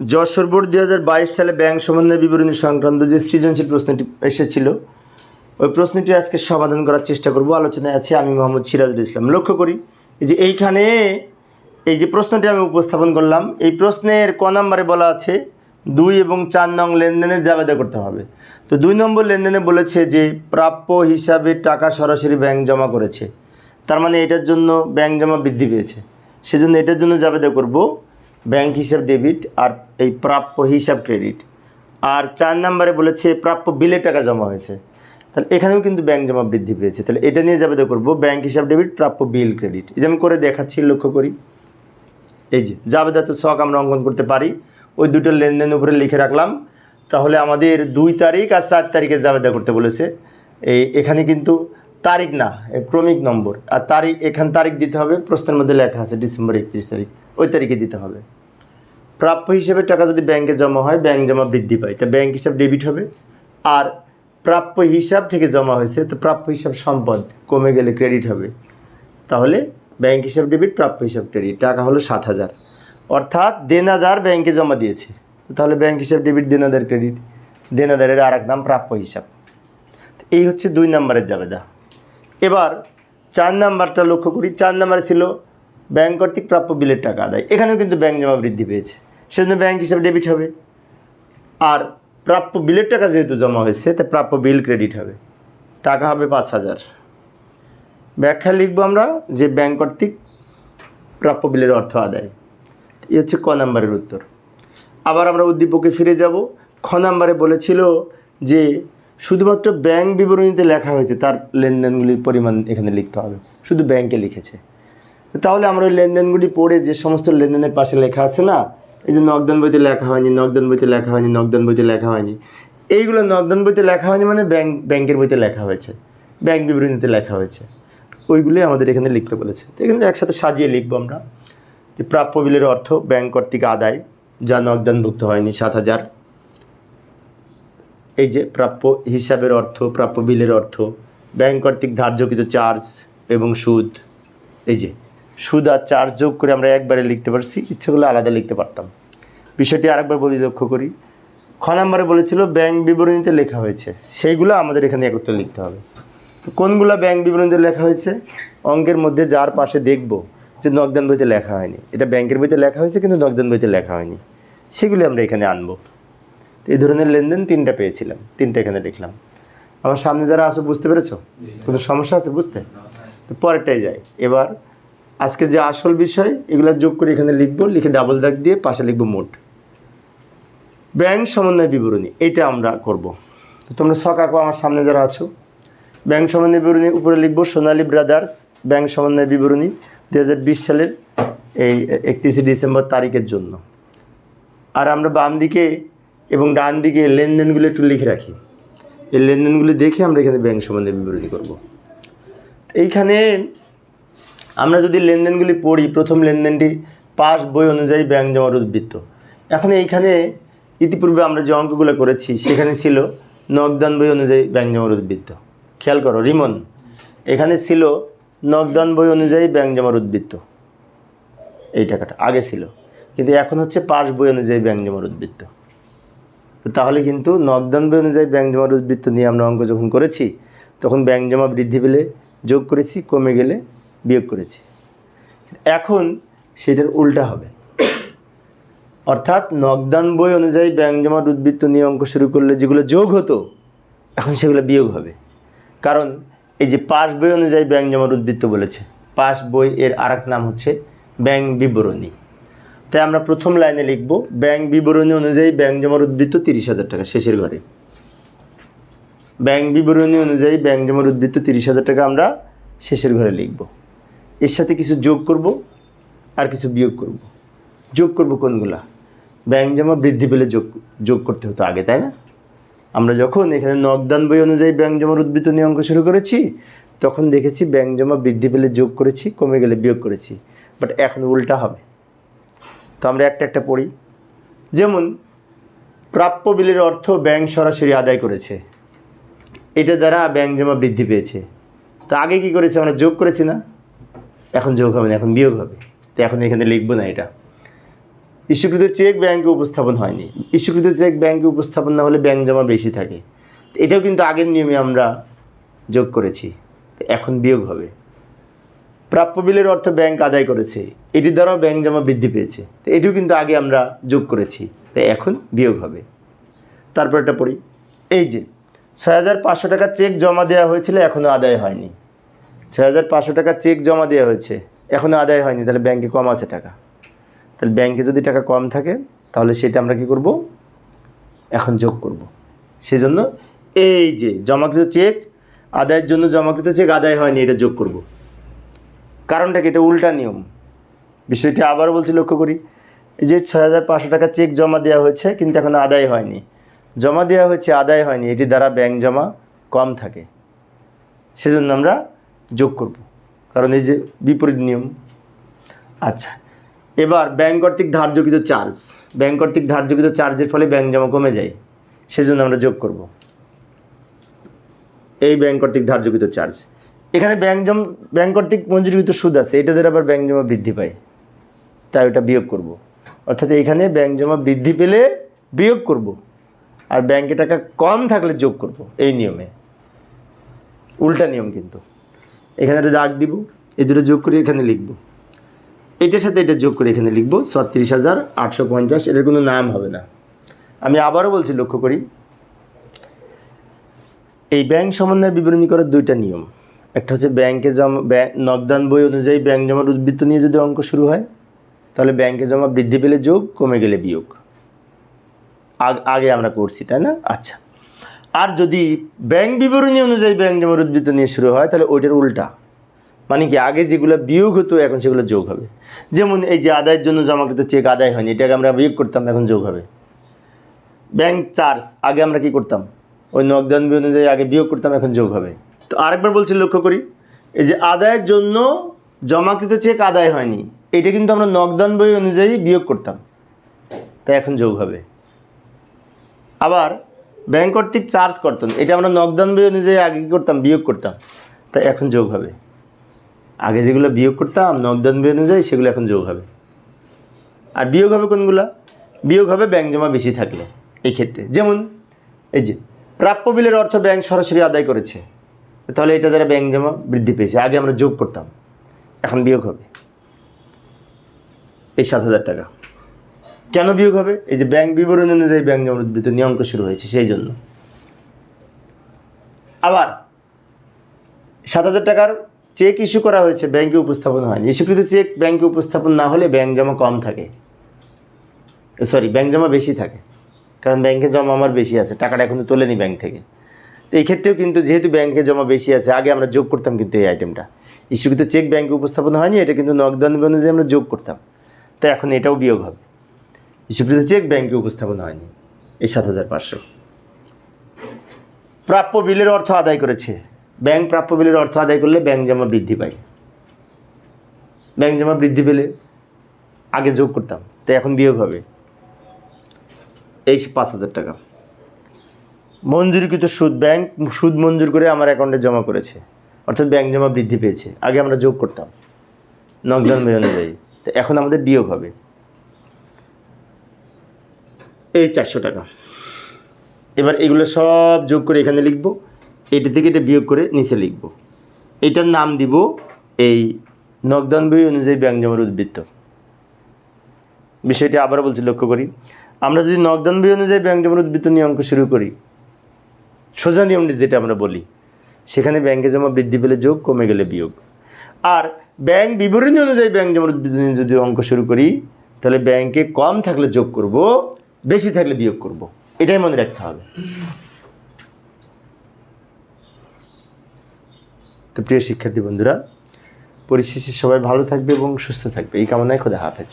Jessore board দু হাজার বাইশ সালে ব্যাংক সমন্বয় বিবরণী সংক্রান্ত যে সৃজনশীল প্রশ্নটি এসেছিল, ওই প্রশ্নটি আজকে সমাধান করার চেষ্টা করব। আলোচনায় আছে আমি মোহাম্মদ সিরাজুল ইসলাম। লক্ষ্য করি যে এইখানে এই যে প্রশ্নটি আমি উপস্থাপন করলাম, এই প্রশ্নের ক নম্বরে বলা আছে, দুই এবং চার নং লেনদেনের জাবেদা করতে হবে। তো দুই নম্বর লেনদেনে বলেছে যে প্রাপ্য হিসাবে টাকা সরাসরি ব্যাংক জমা করেছে। তার মানে এটার জন্য ব্যাংক জমা বৃদ্ধি পেয়েছে। সেজন্য এটার জন্য জাবেদা করব। ব্যাংক হিসাব ডেবিট আর এই প্রাপ্য হিসাব ক্রেডিট। আর চার নম্বরে বলেছে প্রাপ্য বিলে টাকা জমা হয়েছে। তাহলে এখানেও কিন্তু ব্যাংক জমা বৃদ্ধি পেয়েছে। তাহলে এটা নিয়ে জাবেদা করব ব্যাংক হিসাব ডেবিট, প্রাপ্য বিল ক্রেডিট। এই যে আমি করে দেখাচ্ছি, লক্ষ্য করি। এই যে জাবেদা তো শখ আমরা অঙ্কন করতে পারি। ওই দুটো লেনদেন উপরে লিখে রাখলাম। তাহলে আমাদের দুই তারিখ আর চার তারিখে জাবেদা করতে বলেছে। এই এখানে কিন্তু তারিখ না ক্রমিক নম্বর। আর তারিখ, এখান তারিখ দিতে হবে, প্রশ্নের মধ্যে লেখা আছে ডিসেম্বর একত্রিশ তারিখ। ওই তারিখে দিতে হবে। প্রাপ্য হিসেবে টাকা যদি ব্যাংকে জমা হয়, ব্যাংক জমা বৃদ্ধি পায়। তা ব্যাংক হিসাব ডেবিট হবে। আর প্রাপ্য হিসাব থেকে জমা হয়েছে, তো প্রাপ্য হিসাব সম্পদ কমে গেলে ক্রেডিট হবে। তাহলে ব্যাংক হিসাব ডেবিট, প্রাপ্য হিসাব ক্রেডিট। টাকা হলো সাত হাজার। অর্থাৎ দেনাদার ব্যাংকে জমা দিয়েছে। তাহলে ব্যাংক হিসাব ডেবিট, দেনাদার ক্রেডিট। দেনাদারের আর এক নাম প্রাপ্য হিসাব। এই হচ্ছে দুই নম্বরের জাবেদা। এবার চার নাম্বারটা লক্ষ্য করি, চার নাম্বারে ছিল ব্যাংক কর্তৃক প্রাপ্য বিলের টাকা আদায়। এখানেও কিন্তু ব্যাংক জমা বৃদ্ধি পেয়েছে। সেজন্য ব্যাংক হিসাবে ডেবিট হবে। আর প্রাপ্য বিলের টাকা যেহেতু জমা হয়েছে, তা প্রাপ্য বিল ক্রেডিট হবে। টাকা হবে পাঁচ হাজার। ব্যাখ্যা লিখব আমরা যে ব্যাংক কর্তৃক প্রাপ্য বিলের অর্থ আদায়। এ হচ্ছে ক নাম্বারের উত্তর। আবার আমরা উদ্দীপকে ফিরে যাব। খ নাম্বারে বলেছিল যে শুধুমাত্র ব্যাংক বিবরণীতে লেখা হয়েছে, তার লেনদেনগুলির পরিমাণ এখানে লিখতে হবে। শুধু ব্যাংকে লিখেছে। তাহলে আমরা ওই লেনদেনগুলি পড়ে যে সমস্ত লেনদেনের পাশে লেখা আছে না, এই যে নগদান বইতে লেখা হয়নি, নগদান বইতে লেখা হয়নি, নগদান বইতে লেখা হয়নি, এইগুলো নগদান বইতে লেখা হয়নি মানে ব্যাংক ব্যাংকের বইতে লেখা হয়েছে। ব্যাংক বিবরণীতে লেখা হয়েছে। ওইগুলি আমাদের এখানে লিখতে বলেছে। তো এখানে একসাথে সাজিয়ে লিখব আমরা। যে প্রাপ্য বিলের অর্থ ব্যাংক কর্তৃক আদায়, যা নগদানভুক্ত হয়নি সাত হাজার। এই যে প্রাপ্য হিসাবের অর্থ, প্রাপ্য বিলের অর্থ, ব্যাংক কর্তৃক ধার্যকৃত চার্জ এবং সুদ, এই যে সুদ আর চার্জ যোগ করে আমরা একবারে লিখতে পারছি ইচ্ছে করলে আলাদা লিখতে পারতাম। বিষয়টি আরেকবার বলি, লক্ষ্য করি। খ নম্বরে বলেছিল, ব্যাংক বিবরণীতে লেখা হয়েছে। সেইগুলো আমাদের এখানে একত্রে লিখতে হবে। তো কোনগুলো ব্যাংক বিবরণীতে লেখা হয়েছে? অঙ্কের মধ্যে যার পাশে দেখব যে নগদান বইতে লেখা হয়নি। এটা ব্যাংকের বইতে লেখা হয়েছে, কিন্তু নগদান বইতে লেখা হয়নি। সেগুলি আমরা এখানে আনব। এই ধরনের লেনদেন তিনটা পেয়েছিলাম, তিনটা এখানে লিখলাম আমার সামনে যারা আসো বুঝতে পেরেছ? কোনো সমস্যা আছে বুঝতে? তো পরেরটাই যাই। এবার আজকে যে আসল বিষয়, এগুলো যোগ করে এখানে লিখব, লিখে ডাবল দাগ দিয়ে পাশে লিখব মোট। ব্যাংক সমন্বয় বিবরণী, এটা আমরা করব। তো তোমরা সকাকো আমার সামনে যারা আছো, ব্যাংক সমন্বয় বিবরণী উপরে লিখব, সোনালী ব্রাদার্স ব্যাংক সমন্বয় বিবরণী দু হাজার বিশ সালের এই একত্রিশে ডিসেম্বর তারিখের জন্য। আর আমরা বাম দিকে এবং ডান দিকে লেনদেনগুলো একটু লিখে রাখি। এই লেনদেনগুলো দেখে আমরা এখানে ব্যাংক সম্বন্ধে বিবরণী করব। এইখানে আমরা যদি লেনদেনগুলি পড়ি, প্রথম লেনদেনটি পাস বই অনুযায়ী ব্যাংক জমার উদ্বৃত্ত এখন এইখানে ইতিপূর্বে আমরা যে অঙ্কগুলো করেছি, সেখানে ছিল নগদান বই অনুযায়ী ব্যাংক জমার উদ্বৃত্ত খেয়াল করো, রিমন, এখানে ছিল নগদান বই অনুযায়ী ব্যাংক জমার উদ্বৃত্ত এই টাকাটা আগে ছিল, কিন্তু এখন হচ্ছে পাস বই অনুযায়ী ব্যাংক জমার উদ্বৃত্ত তো তাহলে কিন্তু নগদান বই অনুযায়ী ব্যাংক জমার উদ্বৃত্ত নিয়ে আমরা অঙ্ক যখন করেছি, তখন ব্যাংক জমা বৃদ্ধি পেলে যোগ করেছি, কমে গেলে বিয়োগ করেছি। এখন সেটার উল্টা হবে। অর্থাৎ নগদান বই অনুযায়ী ব্যাংক জমার উদ্বৃত্ত নিয়ে অঙ্ক শুরু করলে যেগুলো যোগ হতো, এখন সেগুলো বিয়োগ হবে। কারণ এই যে পাস বই অনুযায়ী ব্যাংক জমার উদ্বৃত্ত বলেছে পাস বই এর আরেক নাম হচ্ছে ব্যাংক বিবরণী। তাই আমরা প্রথম লাইনে লিখব, ব্যাংক বিবরণী অনুযায়ী ব্যাংক জমার উদ্বৃত্ত তিরিশ হাজার টাকা, শেষের ঘরে। ব্যাংক বিবরণী অনুযায়ী ব্যাংক জমার উদ্বৃত্ত তিরিশ হাজার টাকা আমরা শেষের ঘরে লিখব। এর সাথে কিছু যোগ করব আর কিছু বিয়োগ করব। যোগ করব কোনগুলা? ব্যাংক জমা বৃদ্ধি পেলে যোগ যোগ করতে হতো আগে, তাই না? আমরা যখন এখানে নগদান বই অনুযায়ী ব্যাংক জমার উদ্বৃত্ত নিয়ে অঙ্ক শুরু করেছি, তখন দেখেছি ব্যাংক জমা বৃদ্ধি পেলে যোগ করেছি, কমে গেলে বিয়োগ করেছি। বাট এখন উল্টা হবে। তো আমরা একটা একটা পড়ি। যেমন, প্রাপ্য বিলের অর্থ ব্যাংক সরাসরি আদায় করেছে। এটা দ্বারা ব্যাংক জমা বৃদ্ধি পেয়েছে। তো আগে কি করেছে? আমরা যোগ করেছি না? এখন যোগ হবে না, এখন বিয়োগ হবে। তো এখন এখানে লিখব না এটা। ইস্যুকৃত চেক ব্যাংকে উপস্থাপন হয়নি। ইস্যুকৃত চেক ব্যাংকে উপস্থাপন না হলে ব্যাংক জমা বেশি থাকে। এটাও কিন্তু আগের নিয়মে আমরা যোগ করেছি। এখন বিয়োগ হবে। প্রাপ্য বিলের অর্থ ব্যাংক আদায় করেছে। এটির দ্বারাও ব্যাংক জমা বৃদ্ধি পেয়েছে। তো এটিও কিন্তু আগে আমরা যোগ করেছি। তাই এখন বিয়োগ হবে। তারপর এটা পড়ি। এই যে ছয় হাজার পাঁচশো টাকা চেক জমা দেওয়া হয়েছিল এখনও আদায় হয়নি। ছয় হাজার পাঁচশো টাকা চেক জমা দেওয়া হয়েছে এখনও আদায় হয়নি। তাহলে ব্যাংকে কম আছে টাকা। তাহলে ব্যাংকে যদি টাকা কম থাকে, তাহলে সেটা আমরা কি করব? এখন যোগ করব। সেজন্য এই যে, জমাকৃত চেক আদায়ের জন্য জমাকৃত চেক আদায় হয়নি, এটা যোগ করব। কারণটা কি? এটা উল্টা নিয়ম। বিষয়টি আবার বলছি, লক্ষ্য করি। যে ছয় হাজার পাঁচশো টাকা চেক জমা দেওয়া হয়েছে, কিন্তু এখন আদায় হয়নি। জমা দেওয়া হয়েছে, আদায় হয়নি। এটি দ্বারা ব্যাংক জমা কম থাকে। সেজন্য আমরা যোগ করব। কারণ এই যে বিপরীত নিয়ম। আচ্ছা এবার ব্যাংক কর্তৃক ধার্যকৃত চার্জ। ব্যাংক কর্তৃক ধার্যকৃত চার্জের ফলে ব্যাংক জমা কমে যায়। সেজন্য আমরা যোগ করব। এই ব্যাংক কর্তৃক ধার্যকৃত চার্জ। এখানে ব্যাংক জম, ব্যাংক কর্তৃক মঞ্জুরিকৃত সুদ আছে, এটা দ্বারা আবার ব্যাংক জমা বৃদ্ধি পায়। তাই ওটা বিয়োগ করব। অর্থাৎ এখানে ব্যাংক জমা বৃদ্ধি পেলে বিয়োগ করব, আর ব্যাংকে টাকা কম থাকলে যোগ করব, এই নিয়মে। উল্টা নিয়ম কিন্তু। এখানে একটা দাগ দিব, এই দুটো যোগ করে এখানে লিখব। এটার সাথে এটা যোগ করে এখানে লিখব, ছত্রিশ হাজার আটশো পঞ্চাশ, এটার কোনো নাম হবে না। আমি আবারও বলছি, লক্ষ্য করি। এই ব্যাংক সমন্বয় বিবরণী করার দুইটা নিয়ম। একটা হচ্ছে ব্যাংকে জমা নগদান বই অনুযায়ী ব্যাংক জমার উদ্বৃত্ত নিয়ে যদি অঙ্ক শুরু হয়, তাহলে ব্যাংকে জমা বৃদ্ধি পেলে যোগ, কমে গেলে বিয়োগ। আগ- আমরা করছি, তাই না? আচ্ছা। আর যদি ব্যাংক বিবরণী অনুযায়ী ব্যাংক জমার উদ্বৃত্ত নিয়ে শুরু হয়, তাহলে ওইটার উল্টা। মানে কি, আগে যেগুলো বিয়োগ হতো, এখন সেগুলো যোগ হবে। যেমন এই যে আদায়ের জন্য জমাকৃত চেক আদায় হয়নি, এটাকে আমরা বিয়োগ করতাম, এখন যোগ হবে। ব্যাংক চার্জ, আগে আমরা কি করতাম? ওই নগদান বই অনুযায়ী আগে বিয়োগ করতাম, এখন যোগ হবে। তো আরেকবার বলছি, লক্ষ্য করি। এই যে আদায়ের জন্য জমাকৃত চেক আদায় হয়নি, এটা কিন্তু আমরা নগদান বই অনুযায়ী বিয়োগ করতাম। তাই এখন যোগ হবে। আবার ব্যাংক কর্তৃক চার্জ করতাম এটা আমরা নগদান বই অনুযায়ী আগে করতাম? বিয়োগ করতাম। তাই এখন যোগ হবে। আগে যেগুলো বিয়োগ করতাম, নগদান বই অনুযায়ী সেগুলো এখন যোগ হবে। আর বিয়োগ হবে কোনগুলা? বিয়োগ হবে ব্যাংক জমা বেশি থাকলে এই ক্ষেত্রে যেমন, এই যে প্রাপ্য বিলের অর্থ ব্যাংক সরাসরি আদায় করেছে। তাহলে এটা দ্বারা ব্যাংক জমা বৃদ্ধি পেয়েছে। আগে আমরা যোগ করতাম। এখন বিয়োগ হবে। এই সাত হাজার টাকা। কেন বিয়োগ হবে? এই যে ব্যাংক বিবরণ অনুযায়ী ব্যাংক জমা উদ্বৃত্ত নিয়ঙ্ক শুরু হয়েছে, সেই জন্য। আবার সাত হাজার টাকার চেক ইস্যু করা হয়েছে, ব্যাংকে উপস্থাপন হয়নি। ইস্যুকৃত চেক ব্যাংকে উপস্থাপন না হলে ব্যাংক জমা কম থাকে। সরি ব্যাংক জমা বেশি থাকে। কারণ ব্যাংকে জমা আমার বেশি আছে। টাকাটা এখন তোলেনি ব্যাংক থেকে। এই ক্ষেত্রেও কিন্তু যেহেতু ব্যাংকে জমা বেশি আছে, আগে আমরা যোগ করতাম কিন্তু এই আইটেমটা ইস্যুকৃত চেক ব্যাংকে উপস্থাপন হয়নি, এটা কিন্তু নগদান অনুযায়ী আমরা যোগ করতাম। তো এখন এটাও বিয়োগ হবে। ইস্যুকৃত চেক ব্যাংকে উপস্থাপন হয়নি, এই সাত হাজার পাঁচশো। প্রাপ্য বিলের অর্থ আদায় করেছে। ব্যাংক প্রাপ্য বিলের অর্থ আদায় করলে ব্যাংক জমা বৃদ্ধি পায়। ব্যাংক জমা বৃদ্ধি পেলে আগে যোগ করতাম, তো এখন বিয়োগ হবে। এই পাঁচ হাজার টাকা। মঞ্জুরিকৃত সুদ ব্যাংক সুদ মঞ্জুর করে আমার অ্যাকাউন্টে জমা করেছে। অর্থাৎ ব্যাংক জমা বৃদ্ধি পেয়েছে। আগে আমরা যোগ করতাম। নকদান বই অনুযায়ী। তো এখন আমাদের বিয়োগ হবে। এই চারশো টাকা। এবার এগুলো সব যোগ করে এখানে লিখব। এটা থেকে এটা বিয়োগ করে নিচে লিখব। এটার নাম দিব এই নকদান বই অনুযায়ী ব্যাংক জমার উদ্বৃত্ত। বিষয়টি আবারও বলছি লক্ষ্য করি। আমরা যদি নকদান বই অনুযায়ী ব্যাংক জমার উদ্বৃত্ত নিয়ে অঙ্ক শুরু করি সোজা নিয়মটি যেটা আমরা বলি, সেখানে ব্যাংকে জমা বৃদ্ধি পেলে যোগ, কমে গেলে বিয়োগ। আর ব্যাংক বিবরণী অনুযায়ী ব্যাংক নিয়ে যদি অঙ্ক শুরু করি, তাহলে ব্যাংকে কম থাকলে যোগ করব, বেশি থাকলে বিয়োগ করব। এটাই মনে রাখতে হবে। তো প্রিয় শিক্ষার্থী বন্ধুরা, পরিশেষে সবাই ভালো থাকবে এবং সুস্থ থাকবে। এই কামনায় খোদা হাফেজ।